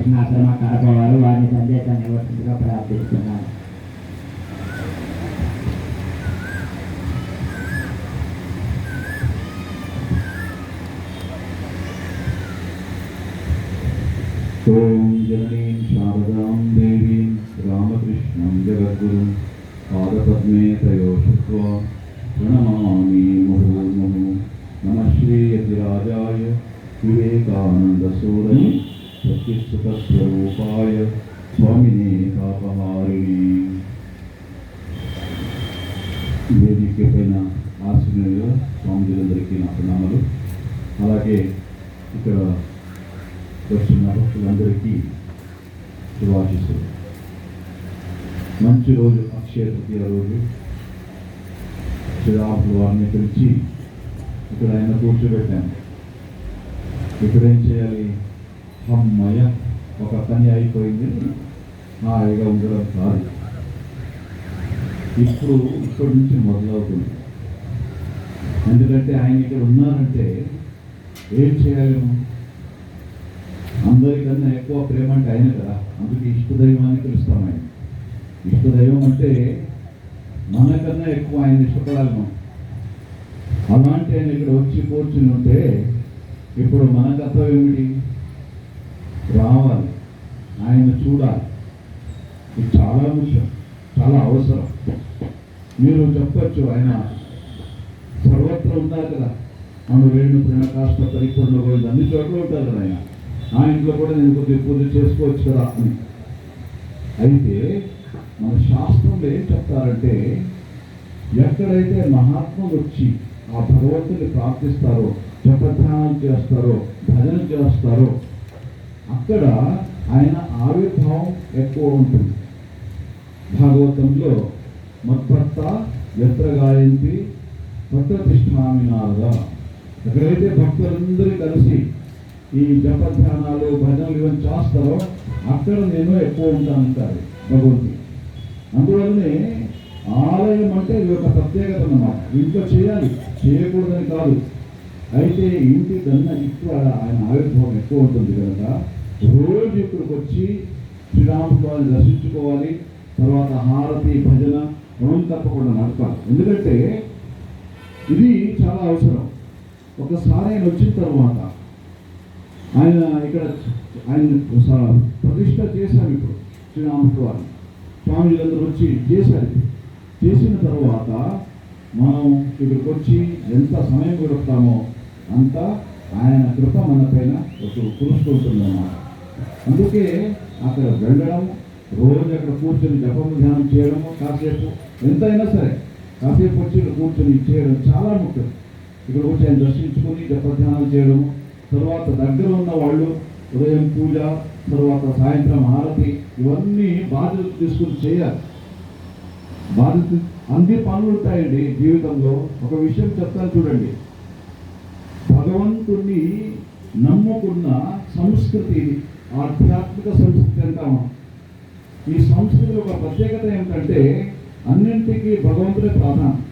రామకృష్ణాశ్రమ కడప వారు వారి సందేశాన్ని ఇవ్వకుండా ప్రార్థిస్తున్నాను. ఓం జననీం శారదాం దేవీం రామకృష్ణం జగద్గురుం పాదపద్మే తయోషుత్వా సుఖస్వరూపాయ స్వామిని పాపహారిణి వేదిక పైన ఆశ్రయంలో స్వామిజీలందరికీ నా ప్రణామాలు. అలాగే ఇక్కడ వచ్చిన భక్తులందరికీ శుభాశిస్తులు మంచి రోజు అక్షయ తృతీయ రోజు. శ్రీరాములు వారిని పిలిచి ఇక్కడ ఆయన కూర్చోబెట్టాను. ఇక్కడ ఏం చేయాలి? అమ్మయ్య ఒక పని అయిపోయింది. హాయిగా ఉండడం కాదు. ఇప్పుడు ఇప్పటి నుంచి మొదలవుతుంది. ఎందుకంటే ఆయన ఇక్కడ ఉన్నారంటే ఏం చేయాలి అందరికన్నా ఎక్కువ ప్రేమ అంటే ఆయన కదా. అందుకే ఇష్టదైవాన్ని అని పిలుస్తాం ఆయన. ఇష్టదైవం అంటే మనకన్నా ఎక్కువ ఆయన ఇష్టపడాలి మనం. అలాంటి ఆయన ఇక్కడ వచ్చి కూర్చుని ఉంటే ఇప్పుడు మన కర్తవ్యం ఏమిటి? రావాలి. ఆయన చూడాలి. ఇది చాలా ముఖ్యం చాలా అవసరం. మీరు చెప్పచ్చు ఆయన సర్వత్ర ఉన్నారు కదా? మన వేణు కాస్త పరిపూర్ణ పోయింది. అన్ని చోట్ల ఉంటారు కదా ఆయన. ఆ ఇంట్లో కూడా నేను కొద్దిగా పూజ చేసుకోవచ్చు కదా అని. అయితే మన శాస్త్రంలో ఏం చెప్తారంటే ఎక్కడైతే మహాత్ములు వచ్చి ఆ భగవంతుని ప్రార్థిస్తారో జపధ్యానం చేస్తారో భజన చేస్తారో అక్కడ ఆయన ఆవిర్భావం ఎక్కువ ఉంటుంది. భాగవతంలో మత్పత్త ఎత్ర గాయంతి తత్రతిష్టామినాలుగా ఎక్కడైతే భక్తులందరూ కలిసి ఈ జపధ్యానాలు భజనలు ఇవన్నీ చేస్తారో అక్కడ నేను ఎక్కువ ఉంటానంటారు భగవంతుడు. అందువల్లనే ఆలయం అంటే ఇది ఒక ప్రత్యేకత అన్నమాట. ఇంట్లో చేయాలి. చేయకూడదని కాదు. అయితే ఇంటి కన్నా ఎక్కువ ఆయన ఆవిర్భావం ఎక్కువ ఉంటుంది కనుక రోజు ఇక్కడికి వచ్చి శ్రీరామస్వామిని దర్శించుకోవాలి తర్వాత హారతి భజన మనం తప్పకుండా నడపాలి. ఎందుకంటే ఇది చాలా అవసరం. ఒకసారి ఆయన వచ్చిన తర్వాత ఆయన ఇక్కడ ఆయన ప్రతిష్ట చేశారు ఇప్పుడు శ్రీరామస్వామి స్వామిలందరూ వచ్చి చేశారు. చేసిన తర్వాత మనం ఇక్కడికి వచ్చి ఎంత సమయం గడుపుతామో అంత ఆయన కృప మన పైన కురుస్తుంటుందన్నమాట అందుకే అక్కడ వెళ్ళడం రోజు అక్కడ కూర్చొని జపం ధ్యానం చేయడము కాసేపు ఎంతైనా సరే కాసేపు వచ్చి ఇక్కడ కూర్చొని చేయడం చాలా ముఖ్యం. ఇక్కడ వచ్చి ఆయన దర్శించుకొని జపధ్యానాలు చేయడము తర్వాత దగ్గర ఉన్న వాళ్ళు ఉదయం పూజ తర్వాత సాయంత్రం హారతి ఇవన్నీ బాధ్యతలు తీసుకుని చేయాలి. బాధ్యత అన్ని పనులు ఉంటాయండి జీవితంలో. ఒక విషయం చెప్తాను చూడండి. భగవంతుణ్ణి నమ్ముకున్న సంస్కృతి ఆధ్యాత్మిక సంస్కృతి అంటాము ఈ సంస్కృతి ఒక ప్రత్యేకత ఏమిటంటే అన్నింటికీ భగవంతుడే ప్రధానం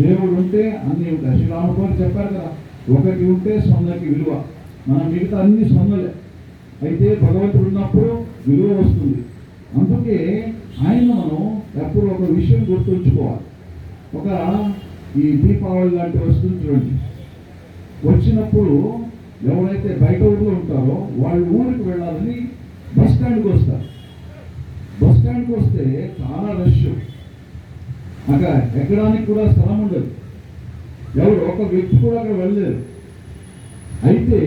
దేవుడు ఉంటే అన్ని ఉంటాయి. శ్రీరామకుమారి చెప్పారు కదా ఒకటి ఉంటే సొందకి విలువ. మన మిగతా అన్ని సొందలే. అయితే భగవంతుడు ఉన్నప్పుడు విలువ వస్తుంది. అందుకే ఆయన మనం ఎప్పుడు ఒక విషయం గుర్తుంచుకోవాలి. ఒక ఈ దీపావళి లాంటి వస్తుంది చూడండి. వచ్చినప్పుడు ఎవరైతే బయట ఊర్లో ఉంటారో వాళ్ళ ఊరికి వెళ్ళాలని బస్ స్టాండ్కి వస్తారు. బస్ స్టాండ్కి వస్తే చాలా రష్. అక్కడ ఎక్కడానికి కూడా స్థలం ఉండదు. ఎవరు ఒక వ్యక్తి కూడా అక్కడ వెళ్ళలేరు. అయితే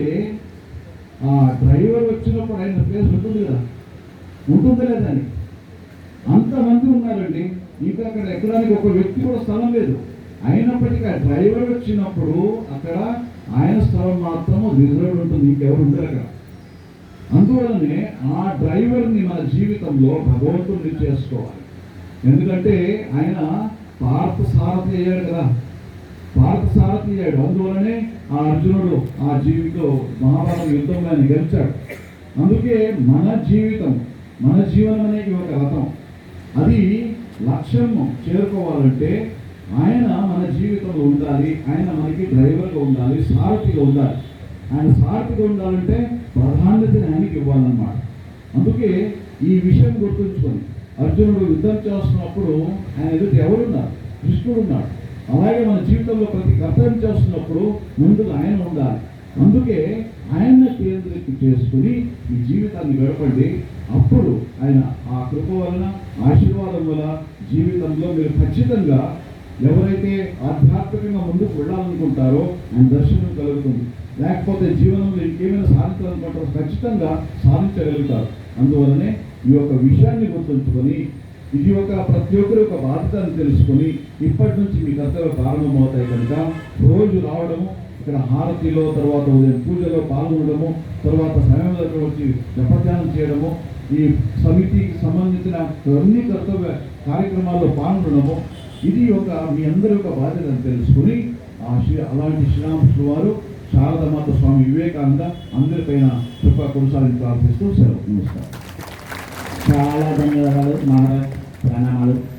ఆ డ్రైవర్ వచ్చినప్పుడు ఆయన ప్లేస్ ఉంటుంది కదా? ఉంటుంది లేదా అంతమంది ఉన్నారండి. ఇంకా అక్కడ ఎక్కడానికి ఒక వ్యక్తి కూడా స్థలం లేదు. అయినప్పటికీ ఆ డ్రైవర్ వచ్చినప్పుడు అక్కడ ఆయన స్థలం మాత్రము రిజర్వ్ ఉంటుంది ఇంకెవరు ఉండరు అక్కడ. అందువలనే ఆ డ్రైవర్ని మన జీవితంలో భగవంతుడిని చేసుకోవాలి. ఎందుకంటే ఆయన పార్థ సారథి అయ్యాడు కదా. పార్థ సారథి అయ్యాడు. అందువలనే ఆ అర్జునుడు ఆ జీవితం మహాభారత యుద్ధంలో ఆయన గెలిచాడు. అందుకే మన జీవితం మన జీవనం అనేది ఒక రథం. అది లక్ష్యం చేరుకోవాలంటే ఆయన మన జీవితంలో ఉండాలి ఆయన మనకి డ్రైవర్గా ఉండాలి సారథిగా ఉండాలి. ఆయన సారథిగా ఉండాలంటే ప్రాధాన్యతని ఆయనకి ఇవ్వాలన్నమాట. అందుకే ఈ విషయం గుర్తుంచుకొని అర్జునుడు యుద్ధం చేస్తున్నప్పుడు ఆయన ఎదుటి ఎవరున్నారు? కృష్ణుడు ఉన్నాడు. అలాగే మన జీవితంలో ప్రతి కర్తవ్యం చేస్తున్నప్పుడు ముందుగా ఆయన ఉండాలి. అందుకే ఆయన కేంద్రీకృతం చేసుకుని ఈ జీవితాన్ని గడపండి. అప్పుడు ఆయన ఆ కృప వలన ఆశీర్వాదం వల్ల జీవితంలో మీరు ఖచ్చితంగా ఎవరైతే ఆధ్యాత్మికంగా ముందుకు వెళ్ళాలనుకుంటారో ఆయన దర్శనం కలుగుతుంది. లేకపోతే జీవనంలో ఇంకేమైనా సాధించాలనుకుంటారో ఖచ్చితంగా సాధించగలుగుతారు. అందువలనే ఈ యొక్క విషయాన్ని గుర్తుంచుకొని ఇది ఒక ప్రతి ఒక్కరి యొక్క బాధ్యతను తెలుసుకొని ఇప్పటి నుంచి మీ కథలు ప్రారంభమవుతాయి కనుక రోజు రావడము ఇక్కడ హారతిలో తర్వాత ఉదయం పూజలో పాల్గొనడము తర్వాత సమయంలో వచ్చి జపధ్యానం చేయడము ఈ సమితికి సంబంధించిన అన్ని కర్తవ్య కార్యక్రమాల్లో పాల్గొనడము ఇది ఒక మీ అందరి యొక్క బాధ్యత తెలుసుకుని ఆ శ్రీ అలాంటి శ్రీరామకృష్ణ వారు శారదమాత స్వామి వివేకానంద అందరిపైన కృప కొనసాగించి ప్రార్థిస్తూ సెలవు. నమస్కారం. చాలా ధన్యవాదాలు మహారాజ్. ప్రణామాలు.